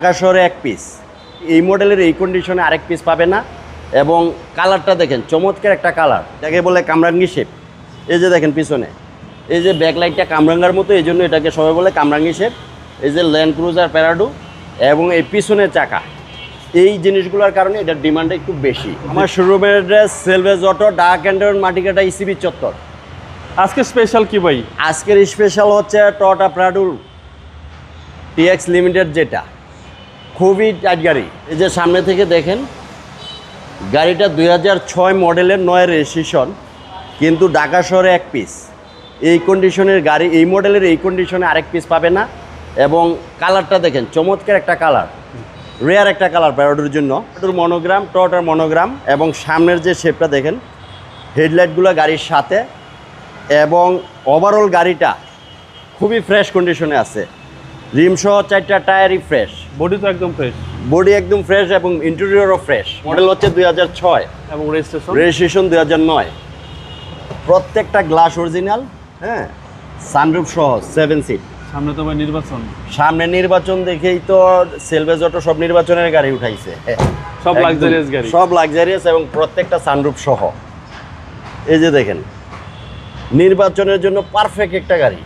ঢাকা শহরে এক পিস এই মডেলের এই কন্ডিশনে আরেক পিস পাবে না। এবং কালারটা দেখেন চমৎকার একটা কালার যাকে বলে কামরাঙ্গি শেপ এই যে দেখেন পিছনে এই যে ব্যাকলাইটটা কামরাঙ্গার মতো এই জন্য এটাকে সবাই বলে কামরাঙ্গি শেপ এই যে ল্যান্ড ক্রুজার প্যারাডো এবং এই পিছনের চাকা। এই জিনিসগুলোর কারণে এটার ডিমান্ডটা একটু বেশি। আমার শোরুমের অ্যাড্রেস সেলভেজ অটো ডাক অ্যান্ডন মাটিকাটা ইসিবি চত্বর। আজকে স্পেশাল কি ভাই? আজকের স্পেশাল হচ্ছে টটা প্রাডুল টিএক্স লিমিটেড যেটা। খুবই টাইট গাড়ি। এই যে সামনে থেকে দেখেন, গাড়িটা দুই ছয় মডেলের নয় রেজিস্ট্রেশন, কিন্তু ঢাকা শহরে এক পিস এই কন্ডিশনের গাড়ি, এই মডেলের এই কন্ডিশনে আরেক পিস পাবে না। এবং কালারটা দেখেন, চমৎকার একটা কালার রেয়ার একটা কালার প্যারোডের জন্য। প্যারোডের মনোগ্রাম টটার মনোগ্রাম এবং সামনের যে শেপটা দেখেন হেডলাইটগুলো গাড়ির সাথে। এবং ওভারঅল গাড়িটা খুবই ফ্রেশ কন্ডিশনে আছে। রিম সহ চারটা টায়ারই ফ্রেশ বডি তো একদম ফ্রেশ বডি একদম ফ্রেশ এবং ইন্টেরিয়রও ফ্রেশ মডেল হচ্ছে দুই হাজার ছয়। এবং রেজিস্ট্রেশন রেজিস্ট্রেশন দুই হাজার নয়। প্রত্যেকটা গ্লাস অরিজিনাল হ্যাঁ? সানরুফ সহ সেভেন সিট সামনে তো নির্বাচন। সামনে নির্বাচন দেখেই তো সেলভেজ অটো সব নির্বাচনের গাড়ি উঠাইছে। সব। লাক্সারিয়াস গাড়ি। সব লাক্সারিয়াস এবং প্রত্যেকটা সানরুফ সহ। এই যে দেখেন নির্বাচনের জন্য পারফেক্ট একটা গাড়ি।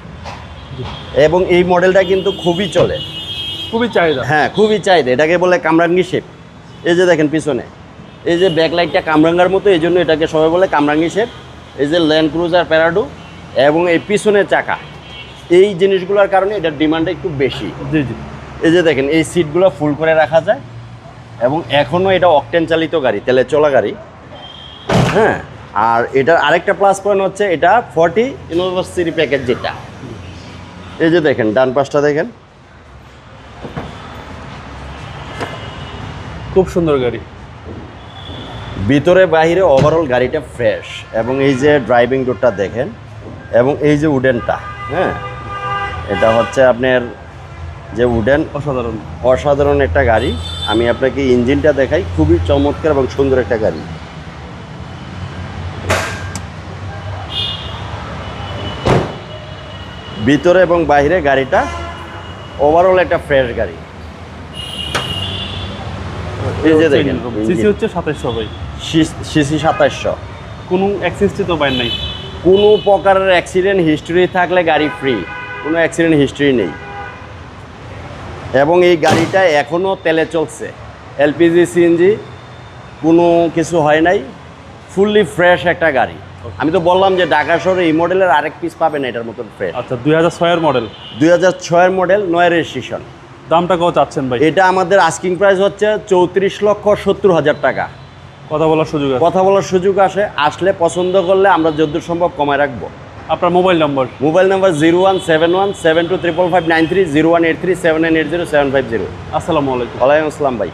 এবং এই মডেলটা কিন্তু খুবই চলে। খুবই চাহিদা। হ্যাঁ খুবই চাহিদা। এটাকে বলে কামরাঙ্গি শেপ। এই যে দেখেন পিছনে এই যে ব্যাকলাইটটা কামরাঙ্গার মতো এই জন্য এটাকে সবাই বলে কামরাঙ্গি শেপ। এই যে ল্যান্ড ক্রুজার প্যারাডো এবং এই পিছনের চাকা। এই জিনিসগুলোর কারণে এটার ডিমান্ডটা একটু বেশি। জি জি। এই যে দেখেন এই সিটগুলো ফুল করে রাখা যায় এবং এখনও এটা অকটেন চালিত গাড়ি তেলে চলা গাড়ি। হ্যাঁ আর এটার আরেকটা প্লাস পয়েন্ট হচ্ছে এটা ফর্টি ইউনিভার্সিটি প্যাকেজ যেটা। এই যে দেখেন ডান পাশটা দেখেন। খুব সুন্দর গাড়ি। ভিতরে বাইরে ওভারঅল গাড়িটা ফ্রেশ এবং এই যে ড্রাইভিং ডোরটা দেখেন এবং এই যে উডেনটা হ্যাঁ? এটা হচ্ছে আপনার যে উডেন অসাধারণ। অসাধারণ একটা গাড়ি। আমি আপনাকে ইঞ্জিনটা দেখাই খুবই চমৎকার এবং সুন্দর একটা গাড়ি। ভিতরে এবং বাইরে গাড়িটা ওভারঅল একটা ফ্রেশ গাড়ি। এই যে দেখেন সিসি হচ্ছে সাতাইশশো ভাই। সিসি সাতাশশো। কোনো তো বাইর নাই। কোনো প্রকারের অ্যাক্সিডেন্ট হিস্ট্রি থাকলে গাড়ি ফ্রি কোনো অ্যাক্সিডেন্ট হিস্ট্রি নেই। এবং এই গাড়িটা এখনও তেলে চলছে। এলপিজি সিএনজি কোনো কিছু হয় নাই। ফুললি ফ্রেশ একটা গাড়ি। আমি তো বললাম যে ঢাকা শহরে এই মডেলের আরেক পিস পাবেন এটার মতন ফ্রেশ আচ্ছা দুই হাজার ছয়ের মডেল দুই হাজার ছয়ের মডেল নয় রেজিস্ট্রেশন দামটা কত চাচ্ছেন ভাই? এটা আমাদের আস্কিং প্রাইস হচ্ছে চৌত্রিশ লক্ষ সত্তর হাজার টাকা। কথা বলার সুযোগ আছে। কথা বলার সুযোগ আসে আসলে পছন্দ করলে আমরা যদ্দূর সম্ভব কমায় রাখব। আপনার mobile number mobile number zero one seven one seven two triple five nine three zero one eight three seven nine eight zero seven five zero আসসালামু আলাইকুম। ওয়ালাইকুম আসসালাম ভাই।